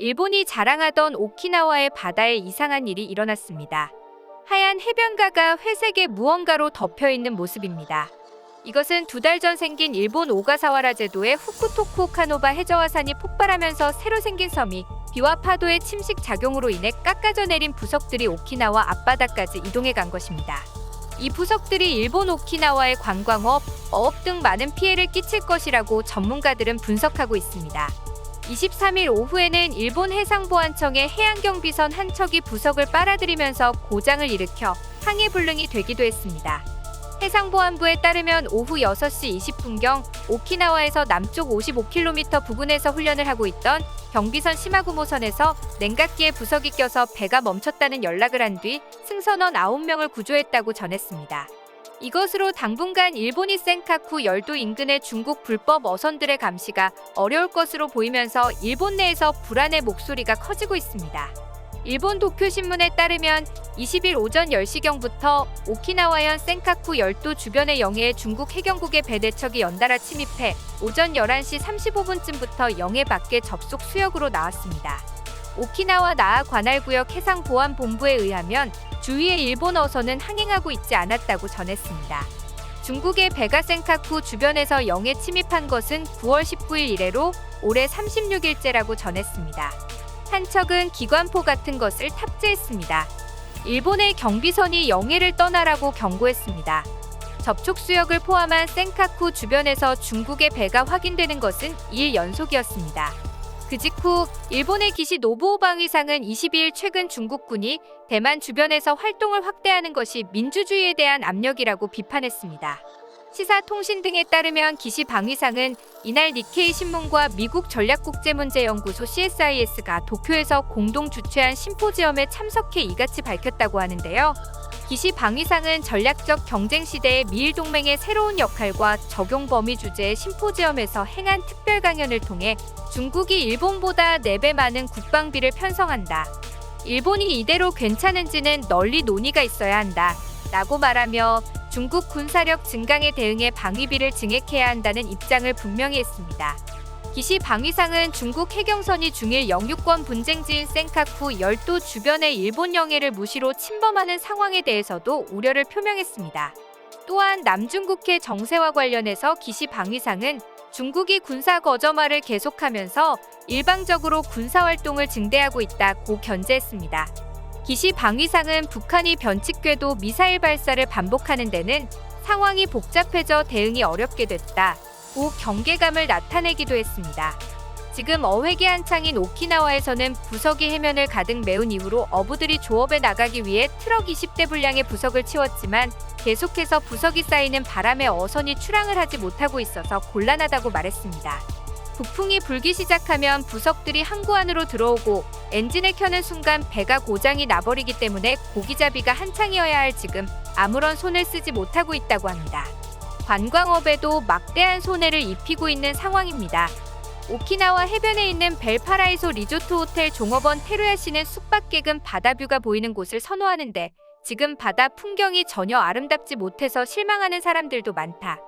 일본이 자랑하던 오키나와의 바다에 이상한 일이 일어났습니다. 하얀 해변가가 회색의 무언가로 덮여 있는 모습입니다. 이것은 두 달 전 생긴 일본 오가사와라 제도의 후쿠토쿠 오카노바 해저화산이 폭발하면서 새로 생긴 섬이 비와 파도의 침식 작용으로 인해 깎아져 내린 부석들이 오키나와 앞바다까지 이동해 간 것입니다. 이 부석들이 일본 오키나와의 관광업, 어업 등 많은 피해를 끼칠 것이라고 전문가들은 분석하고 있습니다. 23일 오후에는 일본 해상보안청의 해양경비선 한 척이 부석을 빨아들이면서 고장을 일으켜 항해 불능이 되기도 했습니다. 해상보안부에 따르면 오후 6시 20분경 오키나와에서 남쪽 55km 부근에서 훈련을 하고 있던 경비선 시마구모선에서 냉각기에 부석이 껴서 배가 멈췄다는 연락을 한 뒤 승선원 9명을 구조했다고 전했습니다. 이것으로 당분간 일본이 센카쿠 열도 인근의 중국 불법 어선들의 감시가 어려울 것으로 보이면서 일본 내에서 불안의 목소리가 커지고 있습니다. 일본 도쿄신문에 따르면 20일 오전 10시경부터 오키나와현 센카쿠 열도 주변의 영해에 중국 해경국의 배 4척이 연달아 침입해 오전 11시 35분쯤부터 영해 밖에 접속 수역으로 나왔습니다. 오키나와 나아 관할구역 해상보안본부에 의하면 주위의 일본 어선은 항행하고 있지 않았다고 전했습니다. 중국의 배가 센카쿠 주변에서 영해 침입한 것은 9월 19일 이래로 올해 36일째라고 전했습니다. 한 척은 기관포 같은 것을 탑재했습니다. 일본의 경비선이 영해를 떠나라고 경고했습니다. 접촉 수역을 포함한 센카쿠 주변에서 중국의 배가 확인되는 것은 2일 연속이었습니다. 그 직후 일본의 기시 노부오 방위상은 22일 최근 중국군이 대만 주변에서 활동을 확대하는 것이 민주주의에 대한 압력이라고 비판했습니다. 시사통신 등에 따르면 기시 방위상은 이날 니케이 신문과 미국 전략국제문제연구소 CSIS가 도쿄에서 공동 주최한 심포지엄에 참석해 이같이 밝혔다고 하는데요. 기시 방위상은 전략적 경쟁 시대의 미일 동맹의 새로운 역할과 적용 범위 주제의 심포지엄에서 행한 특별 강연을 통해 중국이 일본보다 4배 많은 국방비를 편성한다. 일본이 이대로 괜찮은지는 널리 논의가 있어야 한다. 라고 말하며 중국 군사력 증강에 대응해 방위비를 증액해야 한다는 입장을 분명히 했습니다. 기시 방위상은 중국 해경선이 중일 영유권 분쟁지인 센카쿠 열도 주변의 일본 영해를 무시로 침범하는 상황에 대해서도 우려를 표명했습니다. 또한 남중국해 정세와 관련해서 기시 방위상은 중국이 군사 거점화를 계속하면서 일방적으로 군사 활동을 증대하고 있다고 견제했습니다. 기시 방위상은 북한이 변칙궤도 미사일 발사를 반복하는 데는 상황이 복잡해져 대응이 어렵게 됐다. 고 경계감을 나타내기도 했습니다. 지금 어획이 한창인 오키나와에서는 부석이 해면을 가득 메운 이후로 어부들이 조업에 나가기 위해 트럭 20대 분량의 부석을 치웠지만 계속해서 부석이 쌓이는 바람에 어선이 출항을 하지 못하고 있어서 곤란하다고 말했습니다. 북풍이 불기 시작하면 부석들이 항구 안으로 들어오고 엔진을 켜는 순간 배가 고장이 나버리기 때문에 고기잡이가 한창이어야 할 지금 아무런 손을 쓰지 못하고 있다고 합니다. 관광업에도 막대한 손해를 입히고 있는 상황입니다. 오키나와 해변에 있는 벨파라이소 리조트 호텔 종업원 테루야 씨는 숙박객은 바다뷰가 보이는 곳을 선호하는데 지금 바다 풍경이 전혀 아름답지 못해서 실망하는 사람들도 많다.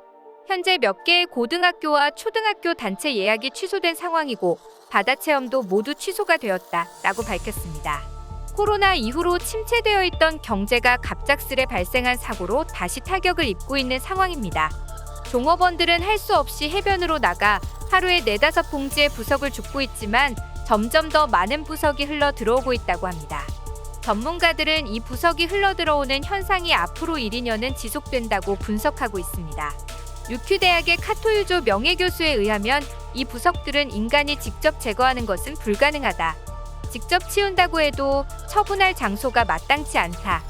현재 몇 개의 고등학교와 초등학교 단체 예약이 취소된 상황이고 바다 체험도 모두 취소가 되었다 라고 밝혔습니다. 코로나 이후로 침체되어 있던 경제가 갑작스레 발생한 사고로 다시 타격을 입고 있는 상황입니다. 종업원들은 할 수 없이 해변으로 나가 하루에 네다섯 봉지의 부석을 줍고 있지만 점점 더 많은 부석이 흘러 들어오고 있다고 합니다. 전문가들은 이 부석이 흘러 들어오는 현상이 앞으로 1, 2년은 지속된다고 분석하고 있습니다. 유큐대학의 카토유조 명예교수에 의하면 이 부석들은 인간이 직접 제거하는 것은 불가능하다. 직접 치운다고 해도 처분할 장소가 마땅치 않다.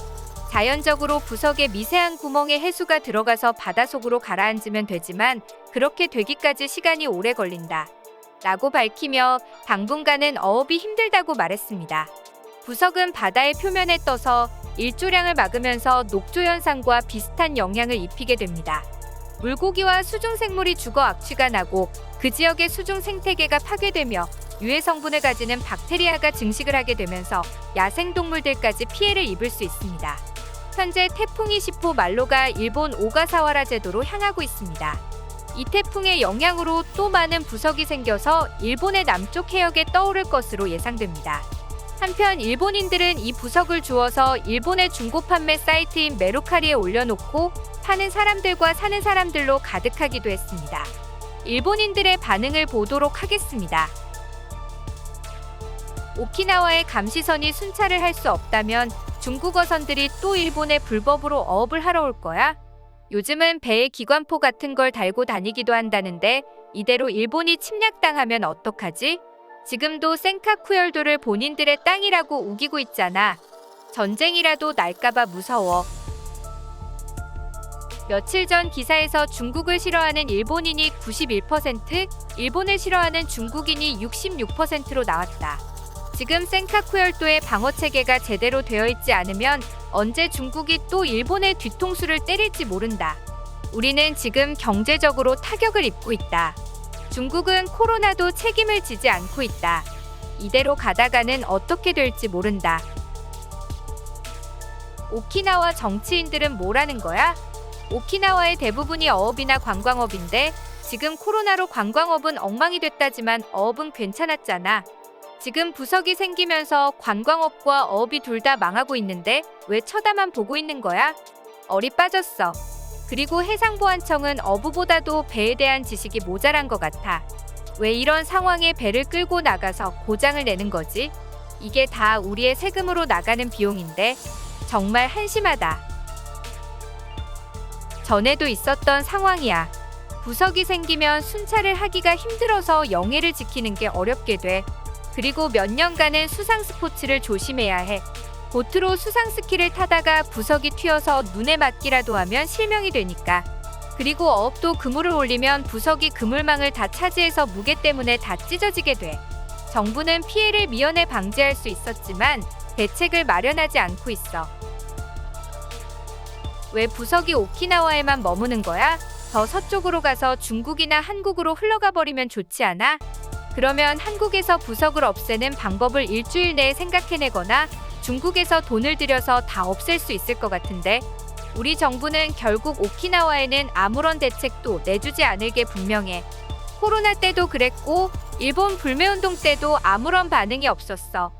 자연적으로 부석의 미세한 구멍에 해수가 들어가서 바다 속으로 가라앉으면 되지만 그렇게 되기까지 시간이 오래 걸린다. 라고 밝히며 당분간은 어업이 힘들다고 말했습니다. 부석은 바다의 표면에 떠서 일조량을 막으면서 녹조 현상과 비슷한 영향을 입히게 됩니다. 물고기와 수중 생물이 죽어 악취가 나고 그 지역의 수중 생태계가 파괴되며 유해 성분을 가지는 박테리아가 증식을 하게 되면서 야생 동물들까지 피해를 입을 수 있습니다. 현재 태풍 20호 말로가 일본 오가사와라 제도로 향하고 있습니다. 이 태풍의 영향으로 또 많은 부석이 생겨서 일본의 남쪽 해역에 떠오를 것으로 예상됩니다. 한편 일본인들은 이 부석을 주워서 일본의 중고 판매 사이트인 메루카리에 올려놓고 파는 사람들과 사는 사람들로 가득하기도 했습니다. 일본인들의 반응을 보도록 하겠습니다. 오키나와의 감시선이 순찰을 할 수 없다면 중국 어선들이 또 일본에 불법으로 어업을 하러 올 거야? 요즘은 배에 기관포 같은 걸 달고 다니기도 한다는데 이대로 일본이 침략당하면 어떡하지? 지금도 센카쿠열도를 본인들의 땅이라고 우기고 있잖아. 전쟁이라도 날까봐 무서워. 며칠 전 기사에서 중국을 싫어하는 일본인이 91%, 일본을 싫어하는 중국인이 66%로 나왔다. 지금 센카쿠 열도의 방어 체계가 제대로 되어 있지 않으면 언제 중국이 또 일본의 뒤통수를 때릴지 모른다. 우리는 지금 경제적으로 타격을 입고 있다. 중국은 코로나도 책임을 지지 않고 있다. 이대로 가다가는 어떻게 될지 모른다. 오키나와 정치인들은 뭐라는 거야? 오키나와의 대부분이 어업이나 관광업인데 지금 코로나로 관광업은 엉망이 됐다지만 어업은 괜찮았잖아. 지금 부석이 생기면서 관광업과 어업이 둘 다 망하고 있는데 왜 쳐다만 보고 있는 거야? 어리 빠졌어. 그리고 해상보안청은 어부보다도 배에 대한 지식이 모자란 것 같아. 왜 이런 상황에 배를 끌고 나가서 고장을 내는 거지? 이게 다 우리의 세금으로 나가는 비용인데 정말 한심하다. 전에도 있었던 상황이야. 부석이 생기면 순찰을 하기가 힘들어서 영해를 지키는 게 어렵게 돼. 그리고 몇 년간은 수상 스포츠를 조심해야 해. 보트로 수상 스키를 타다가 부석이 튀어서 눈에 맞기라도 하면 실명이 되니까. 그리고 어업도 그물을 올리면 부석이 그물망을 다 차지해서 무게 때문에 다 찢어지게 돼. 정부는 피해를 미연에 방지할 수 있었지만 대책을 마련하지 않고 있어. 왜 부석이 오키나와에만 머무는 거야? 더 서쪽으로 가서 중국이나 한국으로 흘러가 버리면 좋지 않아? 그러면 한국에서 부석을 없애는 방법을 일주일 내에 생각해내거나 중국에서 돈을 들여서 다 없앨 수 있을 것 같은데 우리 정부는 결국 오키나와에는 아무런 대책도 내주지 않을 게 분명해. 코로나 때도 그랬고 일본 불매운동 때도 아무런 반응이 없었어.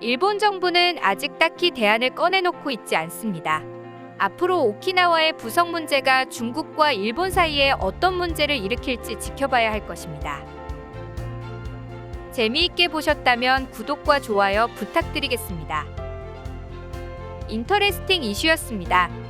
일본 정부는 아직 딱히 대안을 꺼내놓고 있지 않습니다. 앞으로 오키나와의 부석 문제가 중국과 일본 사이에 어떤 문제를 일으킬지 지켜봐야 할 것입니다. 재미있게 보셨다면 구독과 좋아요 부탁드리겠습니다. 인터레스팅 이슈였습니다.